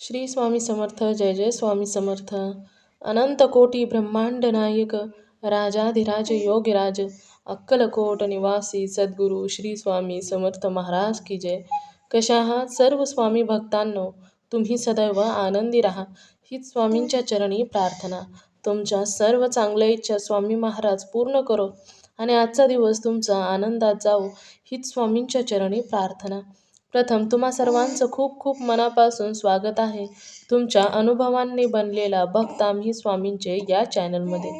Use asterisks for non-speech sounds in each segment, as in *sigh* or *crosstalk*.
श्री स्वामी समर्थ जय जय स्वामी समर्थ. अनंत कोटी ब्रह्मांड नायक राजाधिराज योगीराज अक्कलकोट निवासी सद्गुरू श्री स्वामी समर्थ महाराज की जय. कशा आहात सर्व स्वामी भक्तांनो तुम्ही सदैव आनंदी राहा. हीच स्वामींच्या चरणी प्रार्थना. तुमच्या सर्व चांगल्या इच्छा स्वामी महाराज पूर्ण करो. आणि आजचा दिवस तुमचा आनंदात जाऊ हीच स्वामींच्या चरणी प्रार्थना. प्रथम तुम्हा सर्वांचं खूप खूप मनापासून स्वागत आहे. तुमच्या अनुभवांनी बनलेला भक्त आम्ही स्वामींचे या चॅनलमध्ये.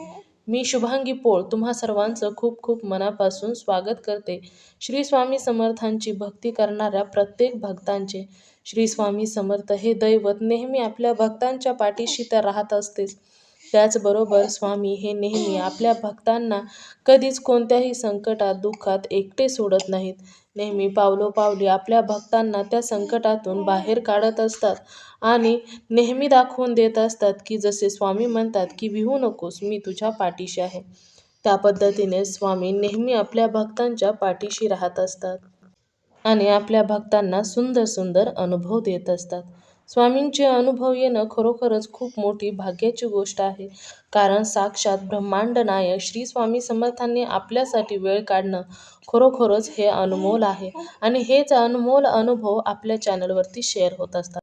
मी शुभांगी पोळ तुम्हा सर्वांचं खूप खूप मनापासून स्वागत करते. श्री स्वामी समर्थांची भक्ती करणाऱ्या प्रत्येक भक्तांचे. श्री स्वामी समर्थ हे दैवत नेहमी आपल्या भक्तांच्या पाठीशी तर राहत असतेच. त्याचबरोबर स्वामी हे नेहमी आपल्या भक्तांना कधीच कोणत्याही संकटात दुःखात एकटे सोडत नाहीत. नेहमी पावलोपावली आपल्या भक्तांना त्या संकटातून बाहेर काढत असतात आणि नेहमी दाखवून देत असतात की जसे स्वामी म्हणतात की भिवू नकोस मी तुझ्या पाठीशी आहे. त्या पद्धतीने स्वामी नेहमी आपल्या भक्तांच्या पाठीशी राहत असतात आणि आपल्या भक्तांना सुंदर सुंदर अनुभव देत असतात. स्वामींचे अनुभव येणं खरोखरच खूप मोठी भाग्याची गोष्ट आहे. कारण साक्षात ब्रह्मांड नायक श्री स्वामी समर्थांनी आपल्यासाठी वेळ काढणं खरोखरच हे अनमोल आहे. आणि हेच अनमोल अनुभव आपल्या चॅनलवरती शेअर होत असतात.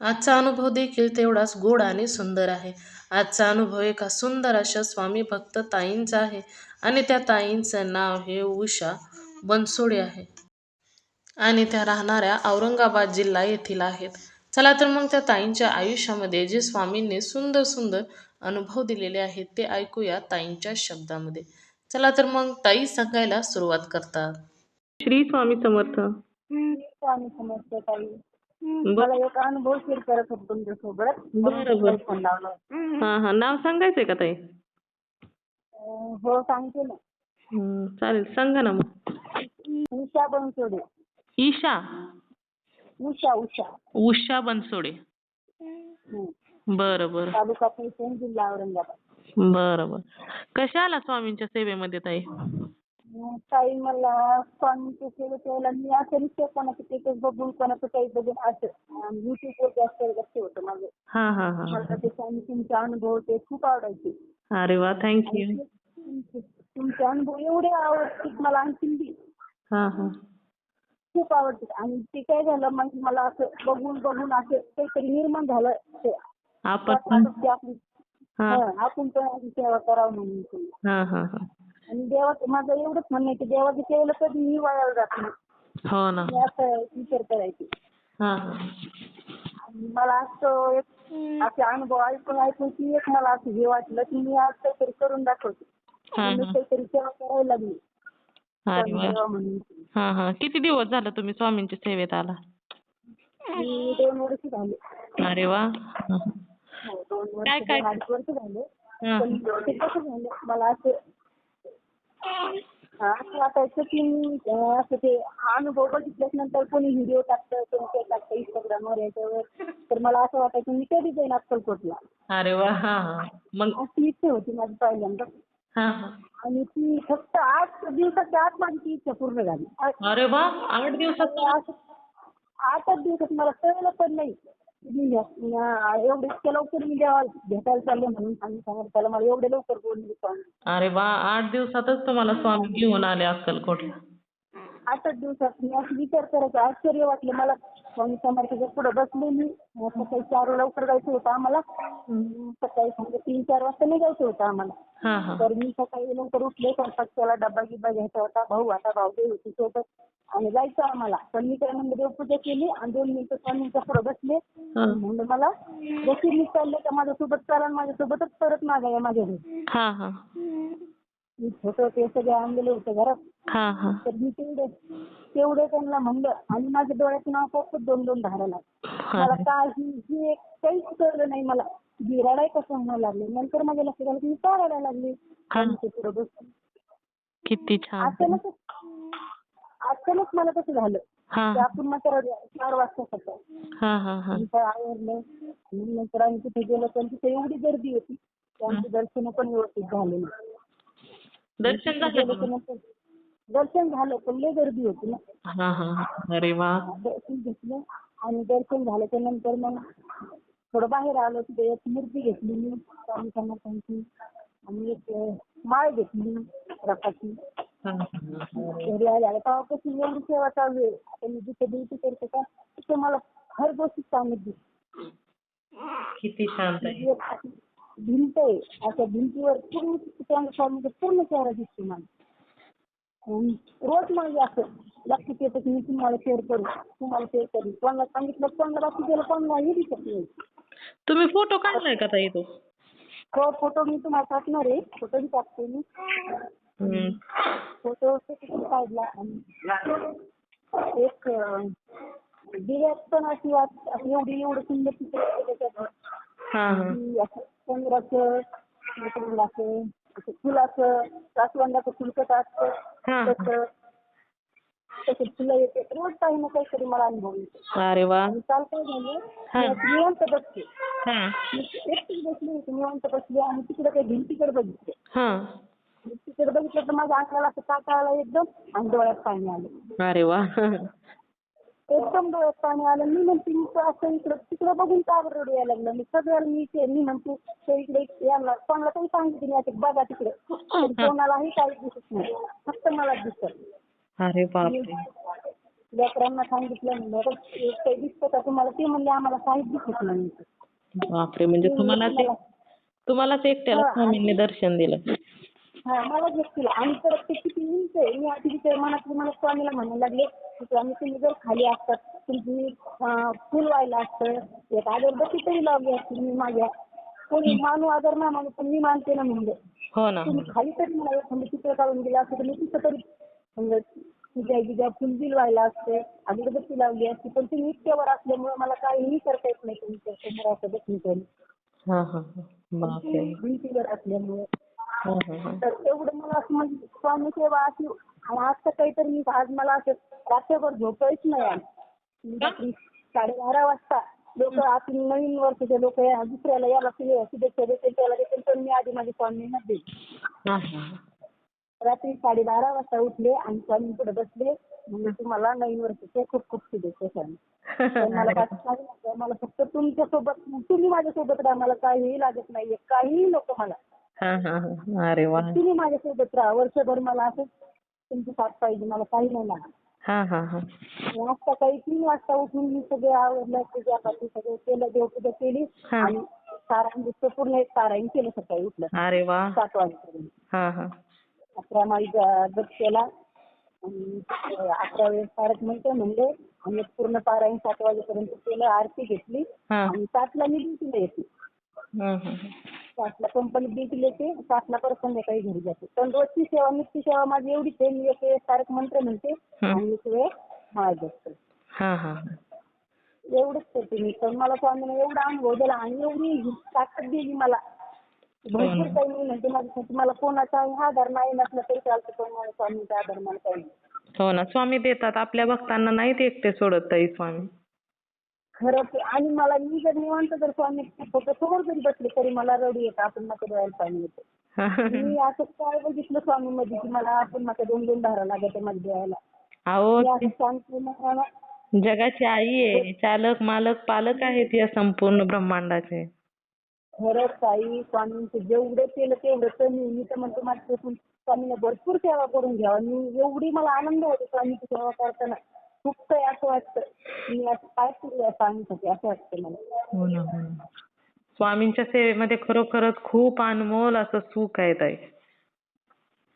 आजचा अनुभव देखील तेवढाच गोड आणि सुंदर आहे. आजचा अनुभव एका सुंदर अशा स्वामी भक्त ताईंचा आहे. आणि त्या ताईंचं नाव हे उषा बनसोडे आहे. आणि त्या राहणाऱ्या औरंगाबाद जिल्हा येथील आहेत. चला तर मग त्या ताईंच्या आयुष्यामध्ये जे स्वामींनी सुंदर सुंदर अनुभव दिलेले आहेत ते ऐकूया ताईंच्या शब्दामध्ये. चला तर मग ताई सांगायला सुरुवात करतात. श्री स्वामी समर्थ. स्वामी समर्थ ताई. मला एक अनुभव शेअर करत होतो तुमच्यासोबत. बरं, बरं. फोन लावला. हा हा. नाव सांगायचंय का ताई? हो सांगते ना. हं, चालेल. सांगा ना मग. उषा बनसोडे. ईशा? उषा उषा. उषा बनसोडे. बरं बरं. तालुका पैठण जिल्हा औरंगाबाद. बरं बरं. कशा आला स्वामींच्या सेवेमध्ये ताई? अं, ताई मला स्वामींच्या सेवेत यायला मी असं नुसतं कोणाचं स्टेटस बघून कोणाचं काही बघून असं. युट्यूबवर जास्त लक्ष होतं माझं. हा हा हा मला ते स्वामी तुमचे अनुभव ते खूप आवडायचे. अरे वा थँक्यू तुमचे तुमचे अनुभव एवढे आवडते मला आणखीन बी. हा हा. खूप आवडते. आणि ते काय झालं मग मला असं बघून बघून असं काहीतरी निर्माण झालं ते. आपण वाटलं की आपली हा. हं, आपण पण अशी सेवा करावं म्हणून. हा हा हा. आणि देवाचं माझं एवढंच म्हणणं आहे की देवाच्या सेवेला कधी मी वाया जात नाही. हो ना. मी असं विचार करायचे. हा. हा आणि मला असं एक असे अनुभव ऐकून ऐकून की एक मला असं हे वाटलं की मी आज काहीतरी करून दाखवते. हा मी हा. काहीतरी सेवा करायला लागली. अरे स्वामी वा सेवा म्हणून हा हा. किती दिवस झालं तुम्ही स्वामींच्या सेवेत आला? मी दोन वर्ष झाले. अरे वा. हा, वर्ष काय- काय- दोन अडीच वर्ष झाले. हा. पण ते कसं झालं? मला असं हा, असं वाटायचं की मी अं, असं ते हा अनुभव बघितल्याच नंतर कोणी व्हिडिओ टाकतं कोणी काही टाकतं इंस्टाग्रामवर याच्यावर. तर मला असं वाटायचं मी कधी जाईन अक्कलकोटला? अरे वा. हा हा. मग अशी इच्छा होती माझी पहिल्यांदा. हा हा. आणि ती फक्त आठ दिवसाच्या आत माझी ती इच्छा पूर्ण झाली. आ- अरे वा आठ दिवसात आठच दिवसात मला कळलं पण नाही. मी एवढे इतक्या लवकर मी देवाला भेटायला चालले म्हणून आणि समोरच्याला मला एवढे लवकर बोलले स्वामी. अरे वा आठ दिवसातच तुम्हाला स्वामी घेऊन आले अक्कलकोटला. आठच दिवसात मी असं विचार करायचा आश्चर्य वाटले. मला स्वामी समर्थाच्या पुढे बसले मी सकाळी चार लवकर जायचं होतं आम्हाला. सकाळी समजा तीन चार वाजता निघायचं होतं आम्हाला. तर मी सकाळी लवकर उठले स्वयंपाक केला डब्बा गिब्बा घ्यायचा होता. भाऊ आता भाऊ होती सोबत. आणि जायचं आम्हाला. पण मी काय म्हणलं देवपूजा केली आणि दोन मिनिटं स्वामींच्या पुढे बसले. म्हणलं मला जशी मी चालले का? माझ्यासोबत चाला आणि माझ्यासोबतच परत मागा या माझ्या घरी. मी छोटं ते सगळे आणलेले होते घरात. तर मी तेवढे तेवढे त्यांना म्हणलं. आणि माझ्या डोळ्यात नाव फक्त दोन दोन धारा लागले. मला काही ही एक काहीच कळलं नाही मला. मी रडाय कसं म्हणायला लागले? नंतर माझ्या लक्षात आलं की मी का रडायला लागले? स्वामींच्या पुढे बसून किती छान. अचानक अचानक मला कसं झालं. की आपण मात्र चार वाजता सकाळी काय आवरलं. आणि नंतर आम्ही तिथे गेलो. तर तिथे एवढी गर्दी होती. की आमचे दर्शन पण व्यवस्थित झाले नाही. दर्शन झालं का? दर्शन झालं पण लय गर्दी होती ना. हा हा अरे वा. दर्शन घेतलं आणि दर्शन झाल्याच्यानंतर मग थोडं बाहेर आलो तिथे एक मूर्ती घेतली मी स्वामी समर्थांची. आणि एक माळ घेतली रकाची. घरी आल्या तेव्हापासून एवढी सेवा चालू आहे. आता मी जिथे ड्युटी करते का तिथे मला हर गोष्टी सांगत दिसते किती शांत आहे. भिंत आहे. अशा भिंतीवर पूर्ण पूर्ण चेहरा दिसतो मला. रोज माझे असं लक्षात येतं की मी तुम्हाला शेअर करू तुम्हाला शेअर करू. कोणाला सांगितलं कोणाला बाकी गेलं कोणालाही दिसत नाही. तुम्ही फोटो काढलाय का ताई तो? तो फोटो मी तुम्हाला टाकणार आहे. फोटोही टाकते मी. हम्म. फोटो काढला आणि एक अं, दिव्यात पण अशी वाट अशी एवढी एवढं सुंदर चित्र आहे त्याच्यात. हा हा. की असं चंद्राचं फुलाचं जास्वंदाचं फुलकट असतं हा. तसं तसे फुलं येते. रोज काही ना काहीतरी मला अनुभव येतो. अरे वा. आणि काल काय झालं? हा. मी असं निवांत बसते हा. मी एकटीच बसली होती निवांत बसली आणि तिकडे काही भिंतीकडे बघितले. हा. तिकडे बघितलं तर माझ्या अंगाला असं आला एकदम आणि डोळ्यात पाणी आलं. अरे वा. एकदम डोळ्यात पाणी आलं. मी म्हणते मी तर असं इकडं तिकडं बघून का बरं रडू यायला लागलं? मी सगळ्याला मी ते मी म्हणते ते इकडे यांना कोणाला काही सांगितलं नाही आता बघा तिकडे. पण कोणालाही काही दिसत नाही. फक्त मला दिसत. अरे बापरे. लेकरांना सांगितलं म्हणलं "बघ, ते काही दिसतं का तुम्हाला? ते म्हणले आम्हाला काहीच दिसत नाही. बापरे म्हणजे तुम्हाला ते तुम्हालाच एकट्याला स्वामींनी दर्शन दिलं. हा मला घेतलं आणि परत ते किती उंच आहे मी आधी तिथे मनात मला स्वामीला म्हणायला लागले की स्वामी तुम्ही जर खाली असतात तुमची अं, फुल व्हायला असतं. एक अगरबत्ती तरी लावली असती मी माझ्या. कोणी मानू आदर ना मानू पण मी मानते ना म्हणजे. हो ना. तुम्ही खाली तरी मला एखादं चित्र काढून दिलं असतं तर मी तिथं तरी म्हणजे तुझ्या तुझ्या फुलबिल व्हायला असते अगरबत्ती लावली असती पण तुम्ही इतक्यावर असल्यामुळे मला काहीही करता येत नाही तुमच्यासमोर असं बसून भिंतीवर असल्यामुळे. तर एवढं मला असं म्हणजे स्वामी सेवा अशी आज सकाळी तर मी आज मला असं रात्रभर झोपायच नाही रात्री साडेबारा वाजता लोक आतून नवीन वर्षाचे लोक दुसऱ्याला याला शुभे- शुभेच्छा देतील त्याला देतील पण मी आधी माझ्या स्वामींना देईल रात्री साडेबारा वाजता उठले आणि स्वामी पुढे बसले. म्हणजे तुम्हाला नवीन वर्षाचे खूप खूप शुभेच्छा स्वामी. *laughs* मला फक्त तुमच्यासोबत तुम्ही माझ्या सोबत राहा. मला काहीही लागत नाहीये. काहीही नको मला. हा हा हा. अरे वा. तुम्ही माझ्या सोबत राहा. वर्षभर मला असंच तुमची साथ पाहिजे. मला काही नाही लागत. हा हा हा. आणि आज सकाळी तीन वाजता उठून मी सगळे आवरलं पूजा पाठी सगळं केलं देवपूजा केली हा. आणि सारा पूर्ण एक पारायण केलं सकाळी उठलं. अरे वा. सात वाजेपर्यंत. हा हा. अकरा माळीचा जप केला. आणि अकरा वेळेस तारक म्हणते म्हणले. आणि एक पूर्ण पारायण सात वाजेपर्यंत केलं आरती घेतली. हा. आणि सातला मी ड्युटीला येते. सातला कंपनीत ड्युटीला येते सातला परत संध्याकाळी घरी जाते. पण रोजची सेवा नित्य सेवा माझी एवढीच आहे मी एक वेळेस तारक मंत्र म्हणते आणि एक वेळेस हा हा एवढंच करते मी. पण मला स्वामीने एवढा अनुभव दिला आणि एवढी ताकद दिली मला. भरपूर काही नाही म्हणजे माझ्यासाठी मला कोणाचाही आधार नाही नसला तरी चालतं पण मला स्वामीचा आधार मला काही हो ना. स्वामी देतात आपल्या भक्तांना नाहीत एकटे सोडत ताई स्वामी. खरंच आणि मला मी जर निवांत जर स्वामी फक्त समोर जरी बसले तरी मला रडू येतं आपण नका डोळ्याला पाणी येतं. *laughs* मी असं काय बघितलं स्वामी मध्ये की मला आपण नका दोन दोन धारा लागत माझ्या डोळ्याला. अहो मी असं शांत जगाची आई आहे चालक मालक पालक आहेत या संपूर्ण ब्रह्मांडाचे. खरंच ताई स्वामींचं जेवढं केलं तेवढं कमी मी तर म्हणतो माझ्यापासून स्वामीने भरपूर सेवा करून घ्यावा. मी एवढी मला आनंद होतो स्वामीची सेवा करताना. काही असं वाटतं. मी असं काय करूया स्वामीसाठी असं वाटतं मला. हो ना हो ना. स्वामींच्या सेवेमध्ये खरोखरच खूप अनमोल असं सुख आहे ताई.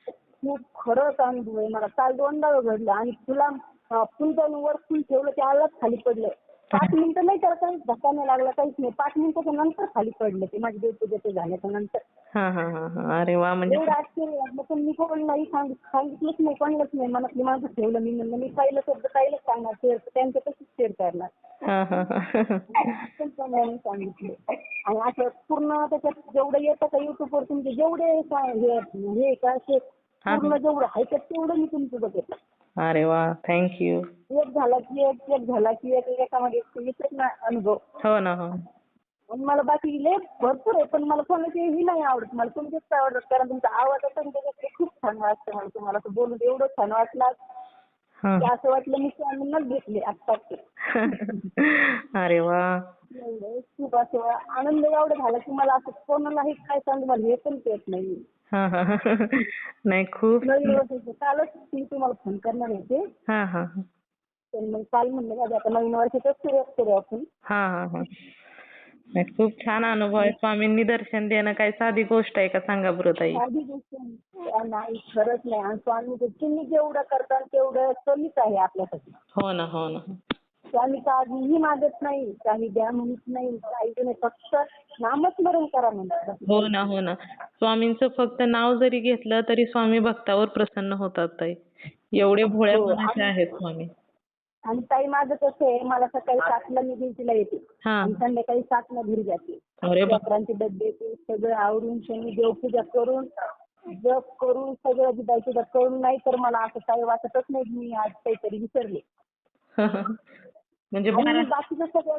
खूप खरंच अनुभव आहे मला. काल दोनदा घडलं आणि तुला फुल जाऊन वर फुल ठेवलं ते आलाच खाली पडलं. पाच मिनिटं नाही त्याला काहीच धक्का नाही लागला काहीच नाही. पाच मिनिटाच्या नंतर खाली पडलं ते माझ्या देवपूजेचं झाल्याच्यानंतर. हा हा हा हा. अरे वा म्हणजे एवढं आश्चर्य. वाटलं पण मी कोणालाही सांग सांगितलंच नाही कोणालाच नाही. मनातली माझं ठेवलं मी म्हणलं मी पहिलं शब्द पहिलंच सांगणार शेअर त्यांच्या तशीच शेअर करणार. हा हा हा. पण कोणाला सांगितलं. आणि असं पूर्ण त्याच्यात जेवढं येतं का युट्यूबवर तुमचे जेवढे सा- हे हे का असे पूर्ण जेवढं आहे का तेवढं मी तुमचं बघितलं अरे वा थँक्यू एक झाला की एक एक झाला की एक एकामागे एक ना अनुभव. हो ना हो. आणि मला बाकी लय भरपूर आहे पण मला कोणाची ही नाही आवडत. मला तुमचेच आवडत कारण तुमचा आवाज आणि त्याच्यात खूप छान वाटतं मला. तुम्हाला असं बोलून एवढं छान वाटलं. असं वाटलं मी स्वामींनाच भेटले आत्ताच. *laughs* अरे वा. खूप असं आनंद एवढा झाला की मला असं कोणालाही काय सांगू मला हे पण कळत नाही. नाही खूप कालच मी तुम्हाला फोन करणार होते. हा हा. पण मग काल म्हणलं आता नवीन वर्षाचं सुरुवात करू आपण. हा हा हा. नाही खूप छान अनुभव आहे स्वामींनी दर्शन देणं. काय साधी गोष्ट आहे का सांगा बरं ताई? साधी गोष्ट नाही. नाही खरंच नाही. आणि स्वामी तुम्ही जेवढं करताल तेवढं कमीच आहे आपल्यासाठी. हो ना हो ना. स्वामी काहीही मागत नाही काही द्या म्हणत नाही काही नाही फक्त नामस्मरण करा म्हणतात हो ना हो ना. स्वामींचं फक्त नाव जरी घेतलं तरी स्वामी भक्तावर प्रसन्न होतात ताई. एवढे भोळ्या हो, मनाचे आहेत स्वामी. आणि ताई माझं कसं आहे मला सकाळी सातला मी ड्युटीला येते. हा. आणि संध्याकाळी सातला घरी जाते. अरे बाप. लेकरांचे डबे ते सगळं आवरून शनी देवपूजा करून जप करून सगळं विदायपूजा करून नाही तर मला असं काही वाटतच नाही की मी आज काहीतरी विसरले. *laughs* म्हणजे बारा बाकीचं सगळं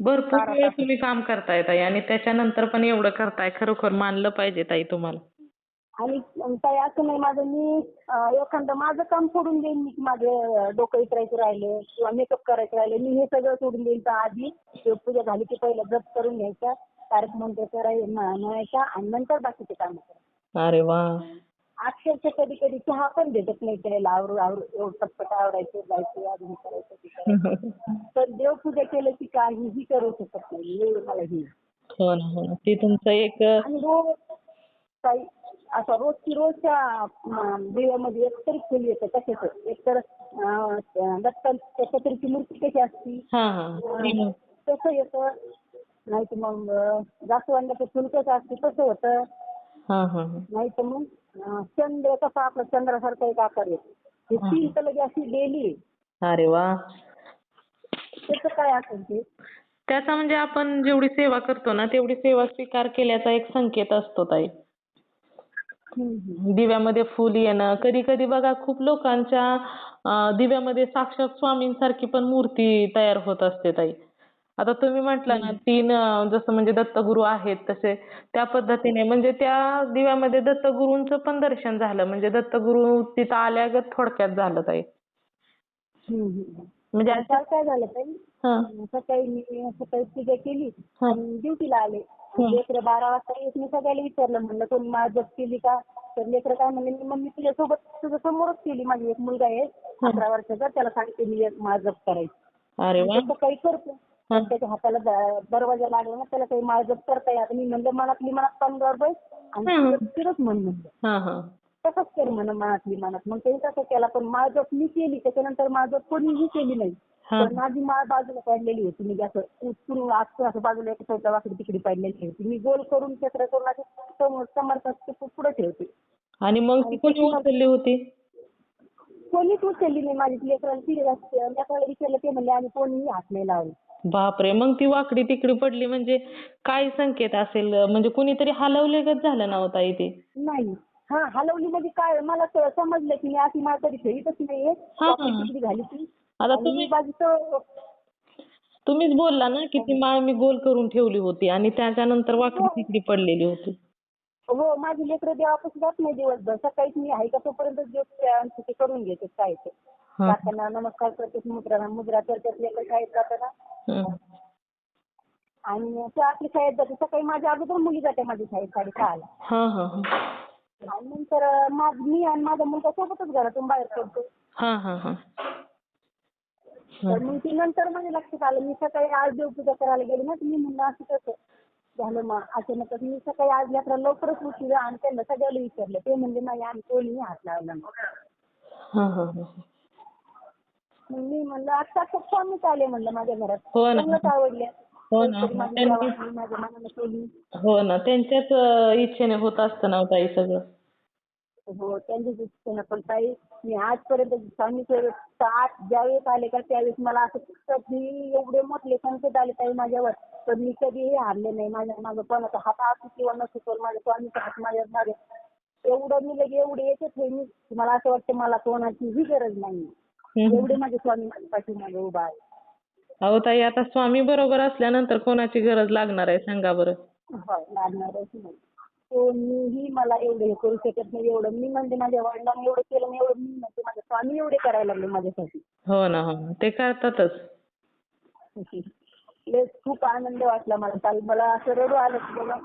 भरपूर बारा वेळ तुम्ही काम करताय ताई आणि त्याच्यानंतर पण एवढं करताय खरोखर मानलं पाहिजे ताई तुम्हाला. आणि काही असं नाही माझं मी एखादं माझं काम सोडून देईन मी माझं डोकं इतरायचं राहिलं किंवा मेकअप करायचं राहिलं मी हे सगळं सोडून देईन. तर आधी देवपूजा झाली की पहिलं जप करून घ्यायचा कार्यक्रम ते करायचा म्हणायचा आणि नंतर बाकीचे काम करायचे अरे वा. अक्षरशः कधी कधी चहा पण भेटत नाही त्याला आवरू आवरू एवढं पटपट आवरायचं जायचं अजून करायचं ते करायचं. *laughs* पण देवपूजा केलं की काहीही करू शकत नाही मला हे. हो ना हो ना. ते तुमचं एक काही असं रोजची रोजच्या अं, देवामध्ये एकतरी फुल येतं कशाचं एकतर अं, दत्तांच्या छत्रीची मूर्ती कशी असती? तसं येतं. नाही तर मग जास्वंदाचं फुल कसं असतं तसं होतं. नाही तर मग चंद्र कसा आपला चंद्रासारखा एक आकार येतो. हे तीन लगे अशी डेली अरे वा. त्याचं काय असेल ते? त्याचा म्हणजे आपण जेवढी सेवा करतो ना तेवढी सेवा स्वीकार केल्याचा एक संकेत असतो ताई. दिव्यामध्ये फुल येणं. कधी कधी बघा खूप लोकांच्या अं, दिव्यामध्ये साक्षात स्वामींसारखी पण मूर्ती तयार होत असते ताई. आता तुम्ही म्हटलं ना तीन अं, जसं म्हणजे दत्तगुरू आहेत तसे त्या पद्धतीने म्हणजे त्या दिव्यामध्ये दत्तगुरूंचं पण दर्शन झालं. म्हणजे दत्तगुरू तिथं आल्यागत थोडक्यात झालं ताई. म्हणजे आणि काल काय झालं ताई? हा. सकाळी मी सकाळी पूजा केली हा. आणि ड्युटीला आले. लेकरं बारा वाजता येत मी सगळ्याला विचारलं म्हणलं कोणी माझं केली का? तर लेकरं काय म्हणले मी मम्मी तुझ्यासोबत तुझ्या समोरच केली माझी एक मुलगा आहे अकरा वर्षाचा त्याला सांगते मी माळजप करायची. अरे वा. तो सकाळी करतो त्याच्या हाताला दरवाजा लागला ना त्याला काही माळजप करता येत मी म्हणलं मनातली मनात पंधरा बस आणि फिरत म्हण म्हणलं. तसंच कर म्हण मनातली मनात मग त्यांनी तसं केला पण माळजप मी केली त्याच्यानंतर माळजप कोणीही केली नाही. पण माझी माळ बाजूला पडलेली होती. मी असं उचलून असं असं बाजूला एक साईडला वाकडी तिकडी पडलेली होती. मी गोल करून चक्र करून अशी समोर समर्थात पुढे ठेवते. आणि मग ती कोणी उचलली होती? कोणीच उचलली नाही. माझी लेकराला असते. लेकराला विचारलं ते म्हणले आणि कोणीही हात नाही लावले. बापरे. मग ती वाकडी तिकडी पडली म्हणजे काय संकेत असेल? म्हणजे कुणीतरी हलवलेगत झालं ना हो ताई ते? नाही. हा हलवली म्हणजे काय? मला तर समजलं की मी अशी माळ कधी ठेवीतच नाहीये. हा. वाकडी तिकडी झाली ती. आता तुम्ही तुम्हीच बोलला ना की ती माळ मी गोल करून ठेवली होती आणि त्याच्यानंतर वाकडी तिकडी पडलेली होती. हो माझी लेकरं देवापासून जात नाही दिवसभर. सकाळीच मी आहे का तोपर्यंत देव ते करून घेते काय ते हा. जाताना नमस्कार करते मुद्रा मुद्रा करतात लेकर शाळेत जाताना. हं. आणि त्या आपली शाळेत जाते. सकाळी माझ्या अगोदर मुली जाते माझी शाळेत साडेसहाला हा हा हा. आणि नंतर मी आणि माझा मुलगा सोबतच घरातून बाहेर पडतो. हा हा हा. तर मग ती नंतर माझ्या लक्षात आलं मी सकाळी आज देवपूजा करायला गेले ना तर मी म्हणलं असं कसं झालं मग अचानकच मी सकाळी आज लेकरं लवकरच उठले आणि त्यांना सगळ्याला विचारलं ते म्हणले नाही आम्ही कोणीही हात लावला. नाही हा हा हा. मग मी म्हणलं आता खूप स्वामीच आले म्हणलं माझ्या घरात. हो ना. चांगलंच आवडले. हो ना. वाटली, माझ्या मनानं केली हो ना. त्यांच्याच इच्छेने होत असतं ना हो ताई सगळं. हो त्यांच्याच इच्छेनं पण ताई मी आजपर्यंत स्वामीचे आठ ज्यावेळेस आले का त्यावेळेस मला असं कधी एवढे मोठे संकट आले ताई माझ्यावर. तर मी कधीही हारले नाही. माझ्या माझं कोणाचा हात असू किंवा नसू तर माझ्या स्वामीचा हात माझ्या मागे एवढं मी लगे एवढे येतच आहे मी. मला असं वाटतं मला कोणाचीही गरज नाही. एवढे माझे स्वामी माझ्या पाठीमागे उभा आहे अहो ताई आता स्वामी बरोबर असल्यानंतर कोणाची गरज लागणार आहे सांगा बरं. हो लागणारच नाही. कोणीही मला एवढं हे करू शकत नाही एवढं मी म्हणजे माझ्या वडिलांनी एवढं केलं नाही एवढं मी म्हणते माझे स्वामी एवढे करायला लागले माझ्यासाठी. हो ना हो ते करतातच. *laughs* लय खूप आनंद वाटला मला. काल मला असं रडू आलं की बाबा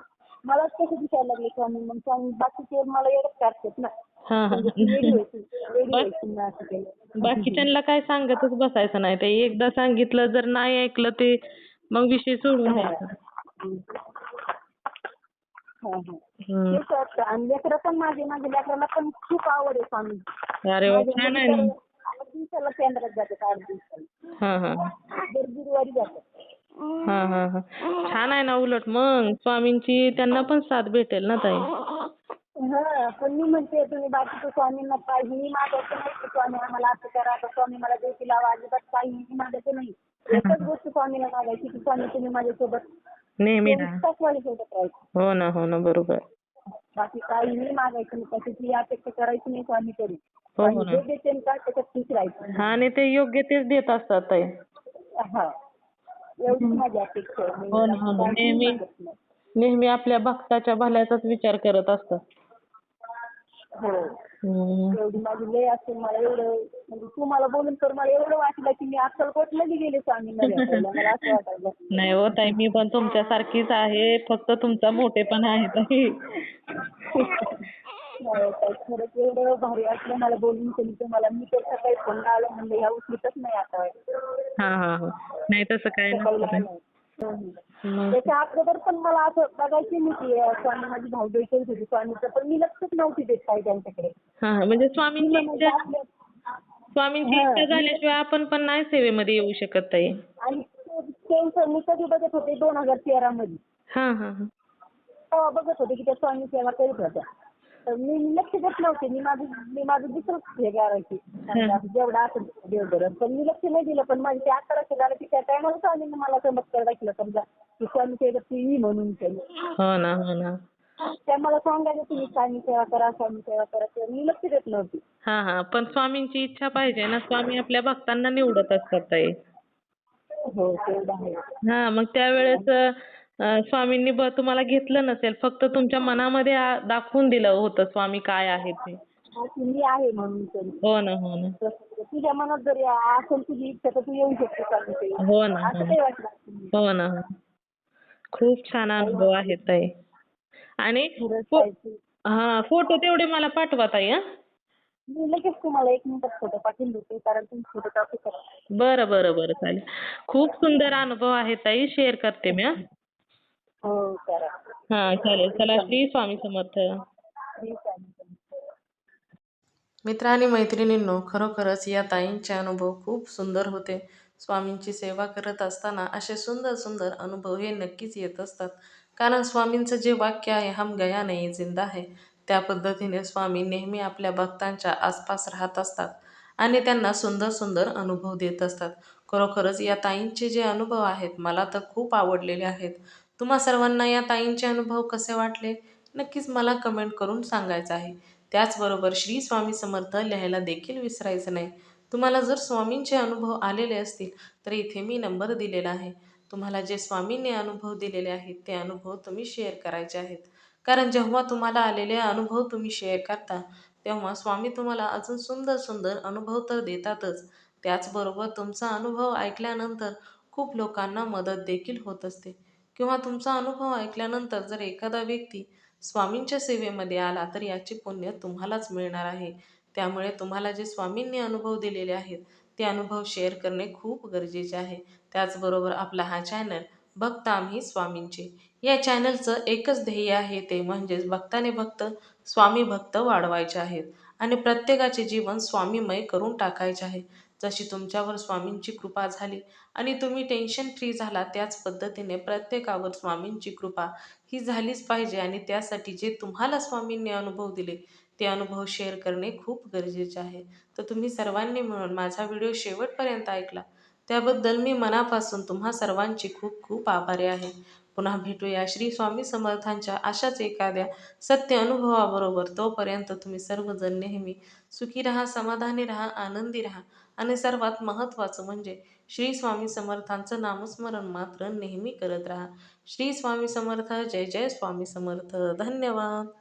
मलाच कसे दिसायला लागले स्वामी? मग स्वामी बाकीचे मला एवढंच काढतात ना. हा हा. म्हणजे ती वेडी व्हायची वेडी व्हायची ना असं केलं. बाकीच्यांना काय सांगतच बसायचं नाही. ते एकदा सांगितलं जर नाही ऐकलं ते मग विषय सोडून द्यायचा. हा हा. तेच वाटतं आणि लेकरं पण माझे माझ्या लेकराला पण खूप आवड आहे स्वामी. अरे वा माझे छान आहे ना. तर आठ दिवसाला केंद्रात जातात आठ दिवसाला. हा हा. दर गुरुवारी जातात हा हा हा. छान आहे ना उलट. मग स्वामींची त्यांना पण साथ भेटेल ना ताई? हा पण मी म्हणते तुम्ही बाकीच्या स्वामींना काहीही मागायचं नाही की स्वामी आम्हाला असं करा आता स्वामी मला ड्युटी लावा अजिबात काहीही मागायचं नाही. एकच गोष्ट स्वामीला मागायची की स्वामी तुम्ही माझ्यासोबत नेहमी राहा. तास माझ्यासोबत राहायचं. हो ना हो ना बरोबर. बाकी काहीही मागायचं नाही कशाची अपेक्षा करायची नाही स्वामी करू हो आणि ना. जे देते ना त्याच्यात खुश राहायचं हा आणि ते योग्य तेच देत असतात ताई हा एवढीच माझी अपेक्षा आहे मी हो ना, हो ना. नेहमी- मागत नाही. नेहमी आपल्या भक्ताच्या भल्याचाच विचार करत असतात. एवढी माझी लय असेल मला एवढं म्हणजे तू मला बोलून तर मला एवढं वाटलं की मी अक्कलकोटला बी गेले भेटायला *laughs* मला असं वाटायला नाही हो ताई मी पण तुमच्यासारखीच आहे फक्त तुमचा मोठेपणा आहे ताई. नाही, ताई, खरंच एवढं भारी वाटलं मला बोलून तुम्ही तुम्हाला. मी तर सकाळी फोन लावला म्हणलं ह्या उचलतच नाही आता. हा हा हा. नाही तसं काय सकाळी त्याच्या अगोदर पण मला असं बघायची अं, स्वामी माझी भाऊबीज होती. स्वामीचं पण मी लक्षच नव्हती देत काही त्यांच्याकडे. म्हणजे स्वामींची म्हणजे इच्छा आपल्या- स्वामींची. इच्छा झाल्याशिवाय आपण पण नाही सेवेमध्ये येऊ शकत ताई. आणि त्यांचं मी कधी बघत होते दोन हजार तेरा मध्ये हा हा हा. तेव्हा बघत होते की त्या स्वामी सेवा करीत होत्या. तर मी लक्ष देत नव्हते. मी माझं मी माझं दुसरंच हे करायची. जेवढं असं देवधरत पण मी लक्ष नाही दिलं. पण माझे ते अकरा वर्ष झालं की त्या टायमाला स्वामींनी मला चमत्कार दाखवला समजा की स्वामी सेवा ती ये म्हणून केली. हो ना हो ना. त्या मला सांगायचं तुम्ही स्वामी सेवा करा स्वामी सेवा करा. तर मी लक्ष देत नव्हती. हा हा. पण स्वामींची इच्छा पाहिजे ना. स्वामी आपल्या भक्तांना निवडत असतात ताई. हो तेवढं आहे. हा मग त्यावेळेस स्वामींनी ब तुम्हाला घेतलं नसेल फक्त तुमच्या मनामध्ये दाखवून दिलं होतं स्वामी काय आहे ते. हा, तुम्ही आहे म्हणून तरी. हो ना हो ना. तुझ्या मनात जरी असेल तुझी इच्छा तर तू येऊ शकते स्वामी. हो ना असं हो काही वाटलं हो ना हो खूप छान अनुभव आहेत ताई. आणि आहे. हा फोटो तेवढे मला पाठवा ताई हा. मी लगेच तुम्हाला एक मिनिटात फोटो पाठवून देते कारण तुम्ही फोटो कॉपी करा. बरं बरं बरं चालेल. खूप सुंदर अनुभव आहे ताई शेअर करते मी हा. हो करा. हा चालेल. चला श्री स्वामी समर्थ. आहे मित्र आणि मैत्रिणींनो खरोखरच या ताईंचे अनुभव खूप सुंदर होते. स्वामींची सेवा करत असताना असे सुंदर सुंदर अनुभव हे नक्कीच येत असतात. कारण स्वामींचं जे वाक्य आहे हम गया नाही जिंदा है त्या पद्धतीने स्वामी नेहमी आपल्या भक्तांच्या आसपास राहत असतात आणि त्यांना सुंदर सुंदर अनुभव देत असतात. खरोखरच या ताईंचे जे अनुभव आहेत मला तर खूप आवडलेले आहेत. तुम्हा सर्वांना या ताईंचे अनुभव कसे वाटले? नक्कीच मला कमेंट करून सांगायचं आहे. त्याचबरोबर श्री स्वामी समर्थ लिहायला देखील विसरायचं नाही. तुम्हाला जर स्वामींचे अनुभव आलेले असतील तर इथे मी नंबर दिलेला आहे. तुम्हाला जे स्वामींनी अनुभव दिलेले आहेत ते अनुभव तुम्ही शेअर करायचे आहेत. कारण जेव्हा तुम्हाला आलेले अनुभव तुम्ही शेअर करता तेव्हा स्वामी तुम्हाला अजून सुंदर सुंदर अनुभव तर देतातच. त्याचबरोबर तुमचा अनुभव ऐकल्यानंतर खूप लोकांना मदत देखील होत असते. किंवा तुमचा अनुभव ऐकल्यानंतर जर एखादा व्यक्ती स्वामींच्या सेवेमध्ये आला तर याचे पुण्य तुम्हालाच मिळणार आहे. त्यामुळे तुम्हाला जे स्वामींनी अनुभव दिलेले आहेत ते अनुभव शेअर करणे खूप गरजेचे आहे. त्याचबरोबर आपला हा चॅनल भक्त आम्ही स्वामींचे. या चॅनलचं एकच ध्येय आहे ते म्हणजेच भक्ताने भक्त स्वामी भक्त वाढवायचे आहेत आणि प्रत्येकाचे जीवन स्वामीमय करून टाकायचे आहे. जशी तुमच्यावर स्वामींची कृपा झाली आणि तुम्ही टेन्शन फ्री झाला त्याच पद्धतीने प्रत्येकावर स्वामींची कृपा ही झालीच पाहिजे आणि त्यासाठी जे तुम्हाला स्वामींनी अनुभव दिले ते अनुभव शेअर करणे खूप गरजेचे आहे. तर तुम्ही सर्वांनी मिळून माझा व्हिडिओ शेवटपर्यंत ऐकला. त्याबद्दल मी मनापासून तुम्हा सर्वांची खूप खूप आभारी आहे. पुन्हा भेटूया श्री स्वामी समर्थांच्या अशाच एखाद्या सत्य अनुभवाबरोबर. तोपर्यंत तुम्ही सर्वजण नेहमी सुखी राहा समाधानी राहा आनंदी राहा. आणि सर्वात महत्त्वाचं म्हणजे श्री स्वामी समर्थांचं नामस्मरण मात्र नेहमी करत राहा. श्री स्वामी समर्थ जय जय स्वामी समर्थ. धन्यवाद.